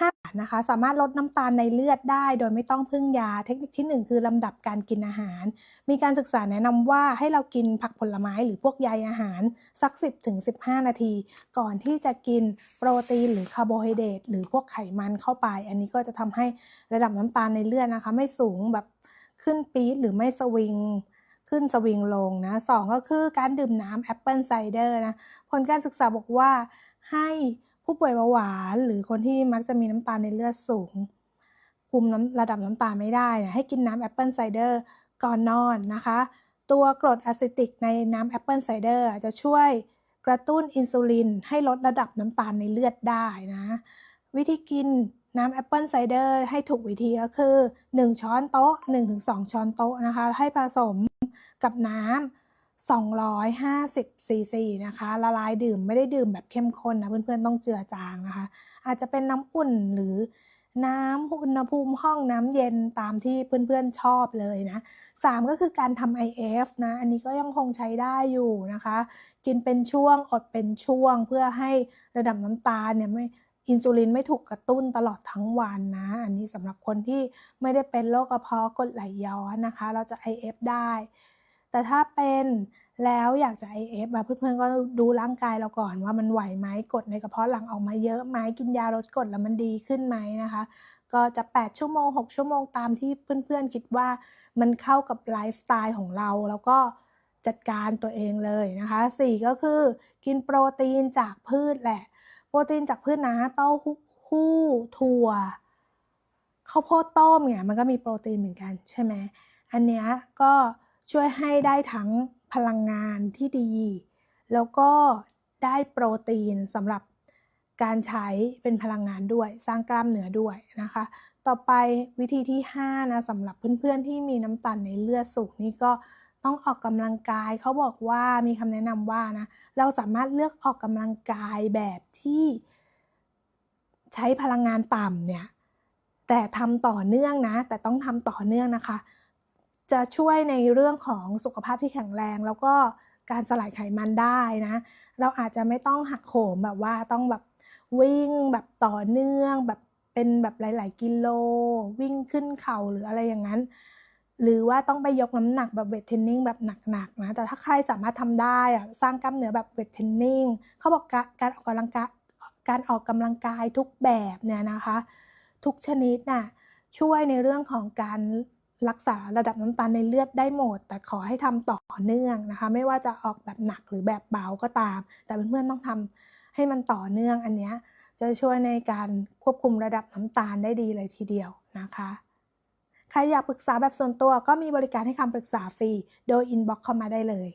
5นะคะสามารถลดน้ำตาลในเลือดได้ โดยไม่ต้องพึ่งยาเทคนิคที่ 1 คือลำดับการกินอาหาร มีการศึกษาแนะนำว่าให้เรากินผักผลไม้หรือพวกใยอาหาร สัก 10-15 นาที ก่อนที่จะกินโปรตีนหรือคาร์โบไฮเดรตหรือพวกไขมันเข้าไป อันนี้ก็จะทำให้ระดับน้ำตาลในเลือดนะคะ ไม่สูงแบบขึ้นปี๊ดหรือไม่สวิงขึ้นสวิงลงนะสองก็คือการดื่มน้ำแอปเปิลไซเดอร์นะ ผลการศึกษาบอกว่าให้ ผู้ป่วยเบาหวานหรือคนที่มักจะมีน้ำตาลในเลือดสูง คุมน้ำระดับน้ำตาลไม่ได้นะให้กินน้ำแอปเปิลไซเดอร์ก่อนนอนนะคะ ตัวกรดอะซิติกในน้ำแอปเปิลไซเดอร์จะช่วยกระตุ้นอินซูลินให้ลดระดับน้ำตาลในเลือดได้นะ วิธีกินน้ำแอปเปิลไซเดอร์ให้ถูกวิธีก็คือ 1 ช้อนโต๊ะ 1-2 ช้อนโต๊ะนะคะ ให้ผสมกับน้ำ 250ซีซีนะคะละลายดื่มไม่ได้ดื่มแบบเข้มข้นนะเพื่อนๆต้องเจือจางนะคะ อาจจะเป็นน้ำอุ่นหรือน้ำอุณหภูมิห้องน้ำเย็นตามที่เพื่อนๆชอบเลยนะ 3 ก็คือการทำ IF นะ อันนี้ก็ยังคงใช้ได้อยู่นะคะ กินเป็นช่วงอดเป็นช่วงเพื่อให้ระดับน้ำตาลเนี่ยไม่อินซูลินไม่ถูกกระตุ้นตลอดทั้งวันนะ อันนี้สำหรับคนที่ไม่ได้เป็นโรคกระเพาะกดไหลย้อนนะคะ เราจะ IF ได้ แต่ถ้าเป็นแล้วอยากจะ IF เพื่อนๆก็ดูร่างกายเราก่อนว่ามันไหวไหมกดในกระเพาะหลังออกมาเยอะไหมกินยาลดกรดแล้วมันดีขึ้นไหมนะคะ ก็จะ 8 ชั่วโมง 6 ชั่วโมงตามที่เพื่อนๆคิดว่ามันเข้ากับไลฟ์สไตล์ของเราแล้วก็จัดการตัวเองเลยนะคะ 4 ก็คือกินโปรตีนจากพืชแหละ โปรตีนจากพืชนะเต้าหู้ถั่วข้าวโพดต้มเนี่ยมันก็มีโปรตีนเหมือนกันใช่ไหมอันเนี้ยก็ ช่วยให้ได้ทั้งพลังงานที่ดี แล้วก็ได้โปรตีนสำหรับการใช้เป็นพลังงานด้วย สร้างกล้ามเนื้อด้วยนะคะ ต่อไปวิธีที่5นะสำหรับเพื่อนๆที่มีน้ำตาลในเลือดสูงนี่ก็ต้องออกกำลังกายเขาบอกว่ามีคำแนะนำว่านะเราสามารถเลือกออกกำลังกายแบบที่ ใช้พลังงานต่ำเนี่ยแต่ทำต่อเนื่องนะ แต่ต้องทำต่อเนื่องนะคะ จะช่วยในเรื่องของสุขภาพที่แข็งแรง แล้วก็การสลายไขมันได้นะ เราอาจจะไม่ต้องหักโหมแบบว่าต้องแบบวิ่งแบบต่อเนื่องแบบเป็นแบบหลาย ๆ กิโล วิ่งขึ้นเขาหรืออะไรอย่างนั้น หรือว่าต้องไปยกน้ำหนักแบบเวทเทรนนิ่งแบบหนัก ๆ นะ แต่ถ้าใครสามารถทำได้อะสร้างกล้ามเนื้อแบบเวทเทรนนิ่งเขาบอกการออกกำลังกายการออกกำลังกายทุกแบบเนี่ยนะคะ ทุกชนิดน่ะช่วยในเรื่องของการ รักษาระดับน้ำตาลในเลือดได้หมด แต่ขอให้ทำต่อเนื่องนะคะ ไม่ว่าจะออกแบบหนักหรือแบบเบาก็ตาม แต่เพื่อนๆต้องทำให้มันต่อเนื่องอันนี้จะช่วยในการควบคุมระดับน้ำตาลได้ดีเลยทีเดียวนะคะใครอยากปรึกษาแบบส่วนตัวก็มีบริการให้คำปรึกษาฟรี โดยอินบ็อกเข้ามาได้เลย